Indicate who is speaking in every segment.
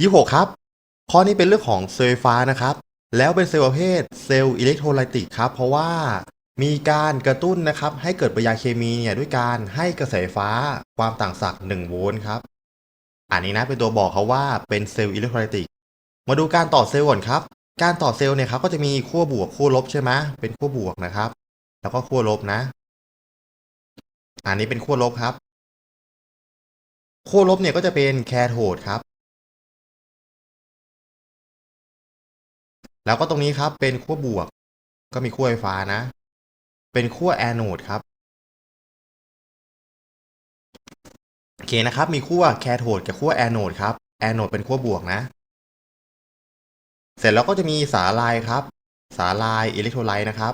Speaker 1: ยี่หกครับ ข้อนี้เป็นเรื่องของเซลล์ไฟฟ้านะครับ แล้วเป็นเซลล์ประเภทเซลล์อิเล็กโทรไลติกครับ เพราะว่ามีการกระตุ้นนะครับ ให้เกิดปฏิกิริยาเคมีเนี่ยด้วยการให้กระแสไฟฟ้าความต่างศักย์1โวลต์ครับ อันนี้นะเป็นตัวบอกเขาว่าเป็นเซลล์อิเล็กโทรไลติก มาดูการต่อเซลล์ก่อนครับ การต่อเซลล์เนี่ยครับก็จะมีขั้วบวกขั้วลบใช่ไหมเป็นขั้วบวกนะครับ แล้วก็ขั้วลบนะ อันนี้เป็นขั้วลบครับขั้วลบเนี่ยก็จะเป็นแคโทดครับ แล้วก็ตรงนี้ครับเป็นขั้วบวก ก็มีขั้วไฟฟ้านะ เป็นขั้วแอนโอดครับโอเคนะครับ มีขั้วแคโทดกับขั้วแอนโอดครับแอนโอดเป็นขั้วบวกนะ เสร็จแล้วก็จะมีสาลายครับ สาลายอิเล็กโทรไลต์นะครับ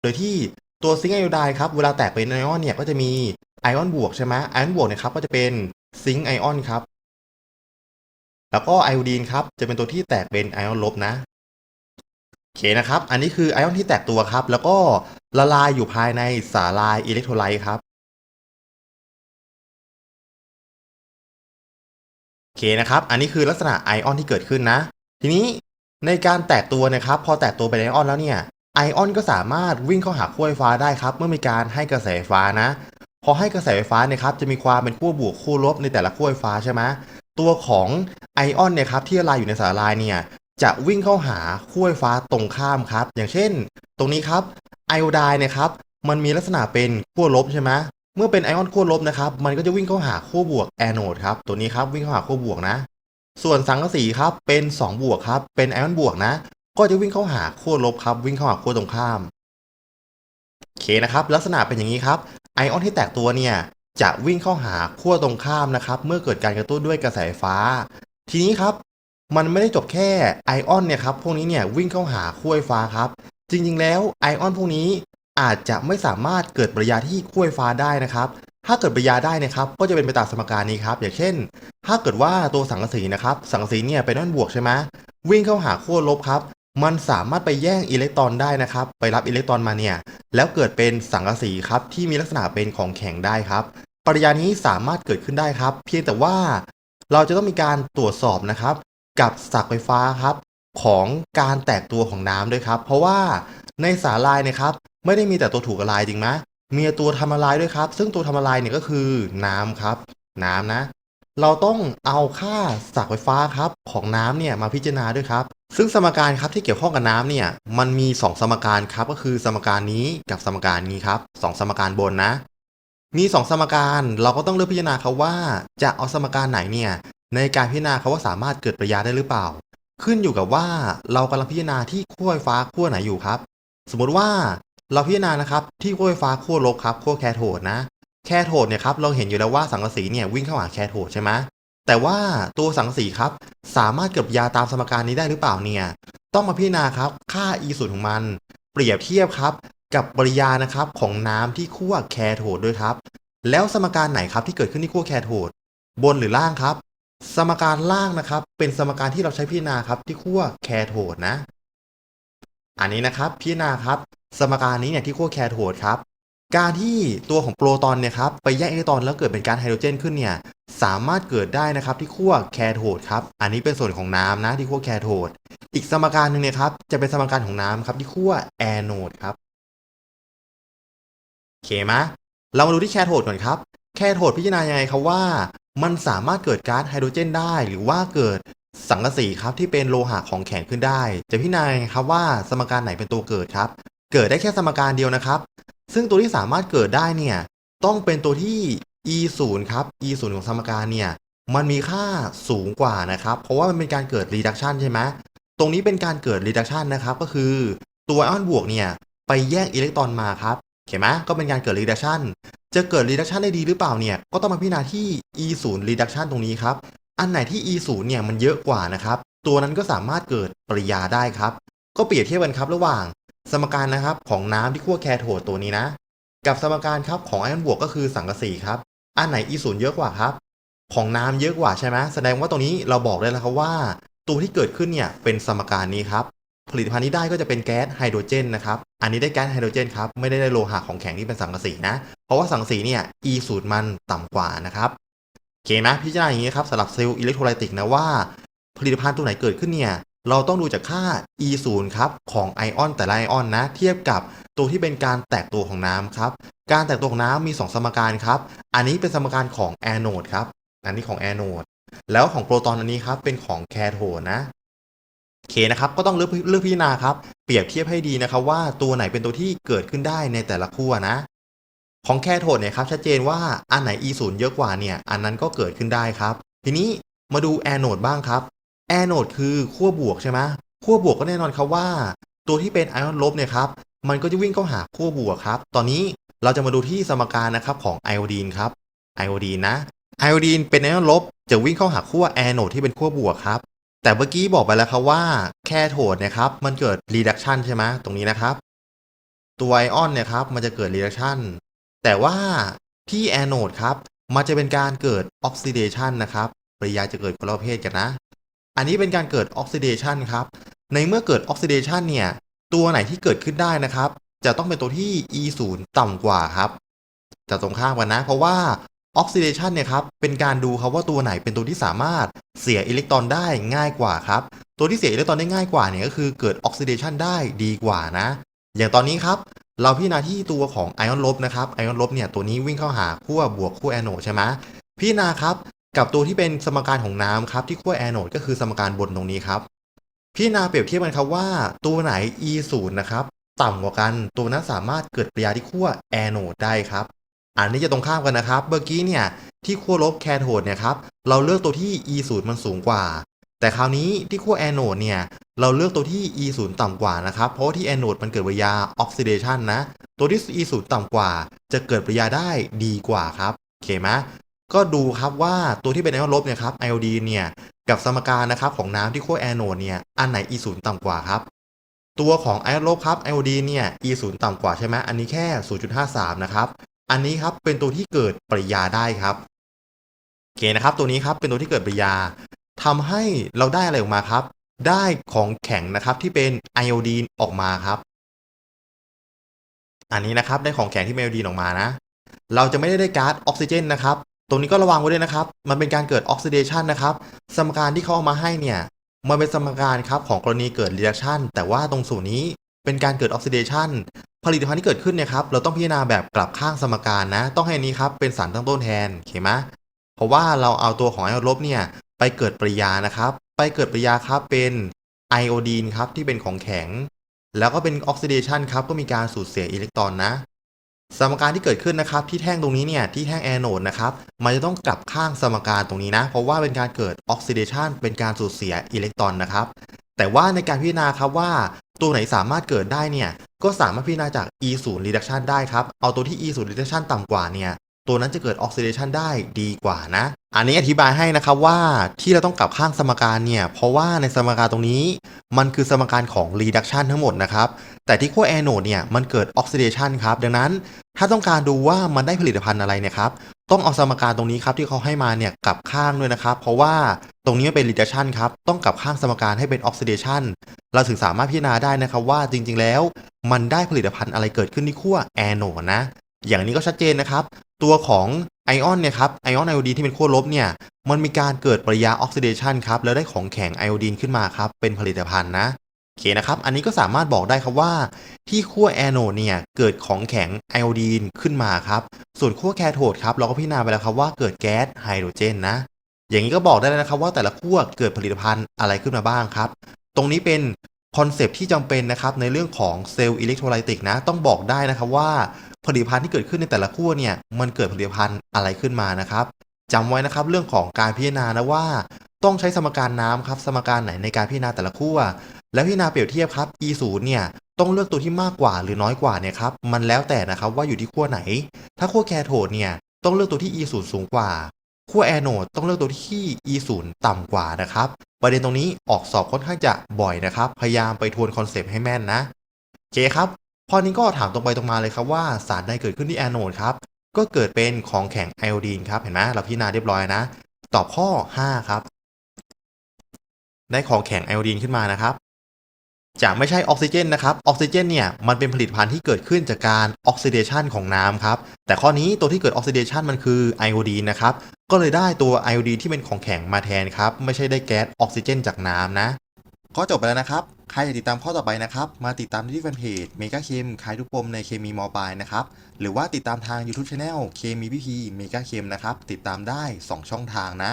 Speaker 1: โดยที่ตัวซิงค์ไอโอไดครับ เวลาแตกเป็นไอออนเนี่ยก็จะมีไอออนบวกใช่ไหมไอออนบวกเนี่ยครับก็จะเป็นซิงค์ไอออนครับ แล้วก็ไอโอดีนครับจะเป็นตัวที่แตกเป็นไอออนลบนะโอเคนะครับ อันนี้คือไอออนที่แตกตัวครับ แล้วก็ละลายอยู่ภายในสาลายอิเล็กโทรไลต์ครับโอเคนะครับ อันนี้คือลักษณะไอออนที่เกิดขึ้นนะ ทีนี้ในการแตกตัวนะครับ พอแตกตัวเป็นไอออนแล้วเนี่ยไอออนก็สามารถวิ่งเข้าหาขั้วไฟฟ้าได้ครับ เมื่อมีการให้กระแสไฟฟ้านะ พอให้กระแสไฟฟ้าเนี่ยครับจะมีความเป็นขั้วบวกขั้วลบในแต่ละขั้วไฟฟ้าใช่ไหม ตัวของไอออนเนี่ยครับที่ละลายอยู่ในสาลายเนี่ยจะวิ่งเข้าหาขั้วไฟฟ้าตรงข้ามครับ อย่างเช่น ตรงนี้ครับไอโอไดน์เนี่ยครับมันมีลักษณะเป็นขั้วลบใช่ไหมเมื่อเป็นไอออนขั้วลบนะครับ มันก็จะวิ่งเข้าหาขั้วบวกแอนโอดครับ ตัวนี้ครับวิ่งเข้าหาขั้วบวกนะ ส่วนสังกะสีครับเป็น 2 บวกครับ เป็นไอออนบวกนะ ก็จะวิ่งเข้าหาขั้วลบครับ วิ่งเข้าหาขั้วตรงข้าม โอเคนะครับ ลักษณะเป็นอย่างนี้ครับ ไอออนที่แตกตัวเนี่ย จะวิ่งเข้าหาขั้วตรงข้ามนะครับ เมื่อเกิดการกระตุ้นด้วยกระแสไฟฟ้า ทีนี้ครับ มันไม่ได้จบแค่ไอออนเนี่ยครับพวกนี้เนี่ยวิ่งเข้าหาขั้วไฟฟ้าครับ จริงๆ แล้วไอออนพวกนี้อาจจะไม่สามารถเกิดปฏิกิริยาที่ขั้วไฟฟ้าได้นะครับ ถ้าเกิดปฏิกิริยาได้นะครับ ก็จะเป็นไปตามสมการนี้ครับ อย่างเช่น ถ้าเกิดว่าตัวสังกะสีนะครับ สังกะสีเนี่ยเป็นด้านบวกใช่ไหมวิ่งเข้าหาขั้วลบครับ มันสามารถไปแย่งอิเล็กตรอนได้นะครับ ไปรับอิเล็กตรอนมาเนี่ย แล้วเกิดเป็นสังกะสีครับที่มีลักษณะเป็นของแข็งได้ครับ ปริยานี้สามารถเกิดขึ้นได้ครับ เพียงแต่ว่าเราจะต้องมีการตรวจสอบนะครับ กับสักไฟฟ้าครับ ของการแตกตัวของน้ำด้วยครับ เพราะว่าในสาลายนะครับ ไม่ได้มีแต่ตัวถูกละลายจริงไหมมีตัวทำละลายด้วยครับ ซึ่งตัวทำละลายเนี่ยก็คือน้ำครับ น้ำนะ เราต้องเอาค่าสักไฟฟ้าครับของน้ำเนี่ยมาพิจารณาด้วยครับ ซึ่งสมการครับที่เกี่ยวข้องกับน้ำเนี่ยมันมี 2 สมการครับก็คือสมการนี้กับสมการนี้ครับสองสมการบนนะ มี 2 สมการเราก็ต้องเลือกพิจารณาครับว่า จะเอาสมการไหนเนี่ยในการพิจารณาครับว่าสามารถเกิดปริยาได้หรือเปล่า ขึ้นอยู่กับว่าเรากำลังพิจารณาที่ขั้วไฟฟ้าขั้วไหนอยู่ครับ สมมุติว่าเราพิจารณานะครับที่ขั้วไฟฟ้าขั้วลบครับขั้วแคโทดนะแคโทดเนี่ยครับเราเห็นอยู่แล้วว่าสังกะสีเนี่ยวิ่งเข้าหาแคโทดใช่ไหมแต่ว่าตัวสังกะสีครับสามารถเกิดปริยาตามสมการนี้ได้หรือเปล่าเนี่ยต้องมาพิจารณาครับค่า e ศูนย์ของมัน เปรียบเทียบครับ กับปริยานะครับของน้ำที่ขั้วแคโทดด้วยครับ แล้วสมการไหนครับที่เกิดขึ้นที่ขั้วแคโทดบนหรือล่างครับ สมการล่างนะครับ เป็นสมการที่เราใช้พิจารณาครับที่ขั้วแคโทดนะ อันนี้นะครับพิจารณาครับ สมการนี้เนี่ยที่ขั้วแคโทดครับ การที่ตัวของโปรตอนเนี่ยครับไปแยกอิเล็กตรอนแล้วเกิดเป็นก๊าซไฮโดรเจนขึ้นเนี่ยสามารถเกิดได้นะครับที่ขั้วแคโทดครับ อันนี้เป็นส่วนของน้ำนะที่ขั้วแคโทด อีกสมการหนึ่งเนี่ยครับจะเป็นสมการของน้ำครับที่ขั้วแอนโอดครับ เคไหมเรามาดูที่แคโทดก่อนครับ แคโทดพิจารณายังไงครับว่า มันสามารถเกิดก๊าซไฮโดรเจนได้ หรือว่าเกิดสังกะสีครับที่เป็นโลหะของแข็งขึ้นได้ จะพิจารณายังไงครับว่าสมการไหนเป็นตัวเกิดครับ เกิดได้แค่สมการเดียวนะครับ ซึ่งตัวที่สามารถเกิดได้เนี่ยต้องเป็นตัวที่ e 0ครับ e 0ของสมการเนี่ยมันมีค่าสูงกว่านะครับ เพราะว่ามันเป็นการเกิด reduction ใช่ไหมตรงนี้เป็นการเกิด reduction นะครับ ก็คือตัวไอออนบวกเนี่ยไปแย่งอิเล็กตรอนมาครับ เห็นไหมก็เป็นการเกิด reduction จะเกิด reduction ได้ดีหรือเปล่าเนี่ย ก็ต้องมาพิจารณาที่ e 0 reduction ตรงนี้ครับ อันไหนที่ e 0เนี่ยมันเยอะกว่านะครับ ตัวนั้นก็สามารถเกิดปริยาได้ครับ ก็เปรียบเทียบกันครับระหว่างสมการนะครับของน้ำที่ขั้วแคโทดตัวนี้นะ กับสมการครับของไอออนบวกก็คือสังกะสีครับ อันไหน e 0เยอะกว่าครับ ของน้ำเยอะกว่าใช่ไหมแสดงว่าตรงนี้เราบอกได้แล้วครับว่า ตัวที่เกิดขึ้นเนี่ยเป็นสมการนี้ครับ ผลิตภัณฑ์นี้ได้ก็จะเป็นแก๊สไฮโดรเจนนะครับ อันนี้ได้แก๊สไฮโดรเจนครับ ไม่ได้ได้โลหะของแข็งที่เป็นสังกะสีนะ เพราะว่าสังกะสีเนี่ย e 0มันต่ำกว่านะครับเคนะพิจารณาอย่างนี้ครับสำหรับเซลล์อิเล็กโทรไลติกนะว่า ผลิตภัณฑ์ตัวไหนเกิดขึ้นเนี่ย เราต้องดูจากค่า E 0ครับของไอออนแต่ละไอออนนะ เทียบกับตัวที่เป็นการแตกตัวของน้ำครับ การแตกตัวของน้ำมี 2 สมการครับ อันนี้เป็นสมการของแอนโนดครับ อันนี้ของแอนโนดแล้วของโปรตอนอันนี้ครับเป็นของแคโทดนะ เคนะครับก็ต้องเลือกเลือกพิจารณาครับเปรียบเทียบให้ดีนะครับว่าตัวไหนเป็นตัวที่เกิดขึ้นได้ในแต่ละขั้วนะของแคโทดเนี่ยครับชัดเจนว่าอันไหน E 0เยอะกว่าเนี่ยอันนั้นก็เกิดขึ้นได้ครับ ทีนี้มาดูแอนโนดบ้างครับแอนโนดคือขั้วบวกใช่ไหมขั้วบวกก็แน่นอนครับว่า ตัวที่เป็นไอออนลบเนี่ยครับมันก็จะวิ่งเข้าหาขั้วบวกครับ ตอนนี้เราจะมาดูที่สมการนะครับของไอโอดีนครับไอโอดีนนะไอโอดีนเป็นไอออนลบจะวิ่งเข้าหาขั้วแอนโนดที่เป็นขั้วบวกครับ แต่เมื่อกี้บอกไปแล้วครับว่าแค่โทดเนี่ยครับ มันเกิดรีดักชันใช่ไหมตรงนี้นะครับ ตัวไอออนเนี่ยครับ มันจะเกิดรีดักชันแต่ว่าที่แอนโนดครับ มันจะเป็นการเกิดออกซิเดชันนะครับปริยาจะเกิดคนละประเภทกันนะ อันนี้เป็นการเกิดออกซิเดชันครับ ในเมื่อเกิดออกซิเดชันเนี่ย ตัวไหนที่เกิดขึ้นได้นะครับ จะต้องเป็นตัวที่ E 0ต่ำกว่าครับ จะตรงข้ามกันนะ เพราะว่า ออกซิเดชันเนี่ยครับเป็นการดูครับว่าตัวไหนเป็นตัวที่สามารถเสียอิเล็กตรอนได้ง่ายกว่าครับตัวที่เสียอิเล็กตรอนได้ง่ายกว่าเนี่ยก็คือเกิดออกซิเดชันได้ดีกว่านะ อย่างตอนนี้ครับเราพิจารณาที่ตัวของไอออนลบนะครับไอออนลบเนี่ยตัวนี้วิ่งเข้าหาขั้วบวกขั้วแอนโนดใช่ไหมพิจารณาครับกับตัวที่เป็นสมการของน้ำครับที่ขั้วแอนโนดก็คือสมการบนตรงนี้ครับพิจารณาเปรียบเทียบกันครับว่าตัวไหน E 0นะครับต่ำกว่ากันตัวนั้นสามารถเกิดปฏิกิริยาที่ขั้วแอนโนดได้ครับ อันนี้จะตรงข้ามกันนะครับ เมื่อกี้เนี่ยที่ขั้วลบแคโทดเนี่ยครับเราเลือกตัวที่ E 0มันสูงกว่า แต่คราวนี้ที่ขั้วแอนโนดเนี่ยเราเลือกตัวที่ E 0ต่ำกว่านะครับ เพราะว่าที่แอนโนดมันเกิดปฏิกิริยาออกซิเดชันนะ ตัวที่ E 0ต่ำกว่า จะเกิดปฏิกิริยาได้ดีกว่าครับโอเคไหมก็ดูครับว่าตัวที่เป็นไอออนลบเนี่ยครับไอโอดีเนี่ยกับสมการนะครับของน้ำที่ขั้วแอนโนดเนี่ยอันไหน E 0ต่ำกว่าครับตัวของไอออนลบครับไอโอดีเนี่ย E 0ต่ำกว่าใช่ไหมอันนี้แค่ 0.53 นะครับ อันนี้ครับเป็นตัวที่เกิดปริยาได้ครับโอเคนะครับ ตัวนี้ครับเป็นตัวที่เกิดปริยาทำให้เราได้อะไรออกมาครับ ได้ของแข็งนะครับที่เป็นไอโอดีนออกมาครับ อันนี้นะครับได้ของแข็งที่ไอโอดีนออกมานะ เราจะไม่ได้ได้ก๊าซออกซิเจนนะครับตรงนี้ก็ระวังไว้ด้วยนะครับ มันเป็นการเกิดออกซิเดชันนะครับ สมการที่เขาเอามาให้เนี่ย มันเป็นสมการครับของกรณีเกิดรีดักชันแต่ว่าตรงส่วนนี้เป็นการเกิดออกซิเดชัน ผลิตภัณฑ์ที่เกิดขึ้นเนี่ยครับเราต้องพิจารณาแบบกลับข้างสมการนะ ต้องให้นี้ครับเป็นสารตั้งต้นแทนโอเคไหมเพราะว่าเราเอาตัวของไอโอลบเนี่ยไปเกิดปริยานะครับ ไปเกิดปริยาครับเป็นไอโอดีนครับที่เป็นของแข็ง แล้วก็เป็นออกซิเดชันครับก็มีการสูญเสียอิเล็กตรอนนะ สมการที่เกิดขึ้นนะครับที่แท่งตรงนี้เนี่ยที่แท่งแอนโนดนะครับมันจะต้องกลับข้างสมการตรงนี้นะ เพราะว่าเป็นการเกิดออกซิเดชันเป็นการสูญเสียอิเล็กตรอนนะครับแต่ว่าในการพิจารณาครับว่า ตัวไหนสามารถเกิดได้เนี่ย ก็สามารถพิจารณาจาก E 0 reduction ได้ครับ เอาตัวที่ E 0 reduction ต่ำกว่าเนี่ย ตัวนั้นจะเกิดออกซิเดชันได้ดีกว่านะ อันนี้อธิบายให้นะครับว่าที่เราต้องกลับข้างสมการเนี่ย เพราะว่าในสมการตรงนี้ มันคือสมการของ reduction ทั้งหมดนะครับ แต่ที่ขั้วแอนโนดเนี่ยมันเกิดออกซิเดชันครับ ดังนั้นถ้าต้องการดูว่ามันได้ผลิตภัณฑ์อะไรเนี่ยครับ ต้องเอาสมการตรงนี้ครับที่เขาให้มาเนี่ยกลับข้างด้วยนะครับ เพราะว่าตรงนี้มันเป็น reduction ครับต้องกลับข้างสมการให้เป็น oxidation เราถึงสามารถพิจารณาได้นะครับว่าจริงๆแล้ว มันได้ผลิตภัณฑ์อะไรเกิดขึ้นที่ขั้วแอนโนดนะ อย่างนี้ก็ชัดเจนนะครับ ตัวของไอออนเนี่ยครับไอออนไอโอดีนที่เป็นขั้วลบเนี่ยมันมีการเกิดปริยาออกซิเดชันครับแล้วได้ของแข็งไอโอดีนขึ้นมาครับเป็นผลิตภัณฑ์นะ โอเคนะครับ อันนี้ก็สามารถบอกได้ครับว่า ที่ขั้วแอนโนดเนี่ยเกิดของแข็งไอโอดีนขึ้นมาครับ ส่วนขั้วแคโทดครับเราก็พิจารณาไปแล้วครับว่าเกิดแก๊สไฮโดรเจนนะ อย่างนี้ก็บอกได้แล้วนะครับว่าแต่ละขั้วเกิดผลิตภัณฑ์อะไรขึ้นมาบ้างครับ ตรงนี้เป็นคอนเซปที่จำเป็นนะครับในเรื่องของเซลล์อิเล็กโทรไลติกนะ ต้องบอกได้นะครับว่าผลิตภัณฑ์ที่เกิดขึ้นในแต่ละขั้วเนี่ยมันเกิดผลิตภัณฑ์อะไรขึ้นมานะครับจำไว้นะครับเรื่องของการพิจารณานะว่า ต้องใช้สมการน้ำครับสมการไหนในการพิจารณาแต่ละขั้ว และพิจารณาเปรียบเทียบครับ E 0เนี่ยต้องเลือกตัวที่มากกว่าหรือน้อยกว่าเนี่ยครับมันแล้วแต่นะครับว่าอยู่ที่ขั้วไหน ถ้าขั้วแคโทดเนี่ยต้องเลือกตัวที่ E 0สูงกว่าขั้วแอนโนดต้องเลือกตัวที่ E 0ต่ำกว่านะครับ ประเด็นตรงนี้ออกสอบค่อนข้างจะบ่อยนะครับ พยายามไปทวนคอนเซปต์ให้แม่นนะโอเคครับข้อนี้ก็ถามตรงไปตรงมาเลยครับว่าสารใดเกิดขึ้นที่แอนโนดครับก็เกิดเป็นของแข็งไอโอดีนครับเห็นไหมเราพิจารณาเรียบร้อยนะ ตอบข้อ 5 ครับ ได้ของแข็งไอโอดีนขึ้นมานะครับ จะไม่ใช่ออกซิเจนนะครับ ออกซิเจนเนี่ยมันเป็นผลิตภัณฑ์ที่เกิดขึ้นจากการออกซิเดชันของน้ำครับ แต่ข้อนี้ตัวที่เกิดออกซิเดชันมันคือไอโอดีนนะครับ ก็เลยได้ตัวไอโอดีนที่เป็นของแข็งมาแทนครับ ไม่ใช่ได้แก๊สออกซิเจนจากน้ำนะ ก็จบไปแล้วนะครับ ใครอยากติดตามข้อต่อไปนะครับ มาติดตามที่แฟนเพจเมกาเคมคลายทุกปมในเคมีมอปลายนะครับ หรือว่าติดตามทาง YouTube Channel เคมีพีพีเมกาเคมนะครับ ติดตามได้ 2 ช่องทางนะ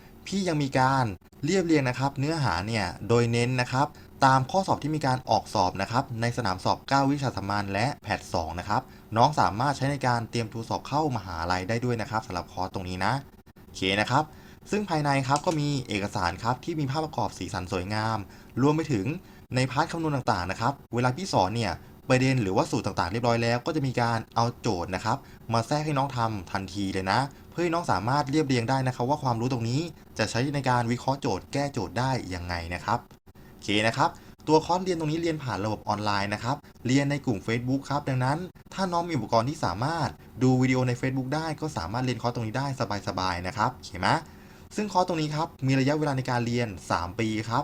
Speaker 1: พี่ยังมีการเรียบเรียงนะครับ เนื้อหาเนี่ยโดยเน้นนะครับ ตามข้อสอบที่มีการออกสอบนะครับ ในสนามสอบ 9 วิชาสามัญและแพท2นะครับ น้องสามารถใช้ในการเตรียมตัวสอบเข้ามหาลัยได้ด้วยนะครับสำหรับคอร์สตรงนี้นะโอเคนะครับซึ่งภายในครับก็มีเอกสารครับที่มีภาพประกอบสีสันสวยงาม รวมไปถึงในพาร์ทคำนวณต่างๆนะครับ เวลาพี่สอนเนี่ย ประเด็นหรือว่าสูตรต่างๆเรียบร้อยแล้ว ก็จะมีการเอาโจทย์นะครับ มาแทรกให้น้องทำทันทีเลยนะ เพื่อให้น้องสามารถเรียบเรียงได้นะครับ ว่าความรู้ตรงนี้จะใช้ในการวิเคราะห์โจทย์แก้โจทย์ได้ยังไงนะครับโอเคนะครับตัวคอร์สเรียนตรงนี้เรียนผ่านระบบออนไลน์นะครับ เรียนในกลุ่ม Facebook ครับ ดังนั้น ถ้าน้องมีอุปกรณ์ที่สามารถดูวิดีโอใน Facebook ได้ ก็สามารถเรียนคอร์สตรงนี้ได้สบายๆนะครับโอเคไหมซึ่งคอร์สตรงนี้ครับ มีระยะเวลาในการเรียน 3 ปีครับ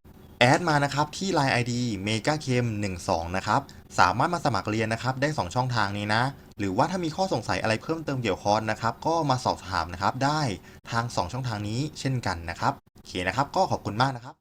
Speaker 1: แอดมานะครับที่ Line ID m e g a k e m 1 2นะครับสามารถมาสมัครเรียนนะครับได้ 2 ช่องทางนี้นะ หรือว่าถ้ามีข้อสงสัยอะไรเพิ่มเติมเกี่ยวคอร์สนะครับก็มาสอบถามนะครับได้ทาง 2 ช่องทางนี้เช่นกันนะครับโอเคนะครับก็ขอบคุณมากนะครับ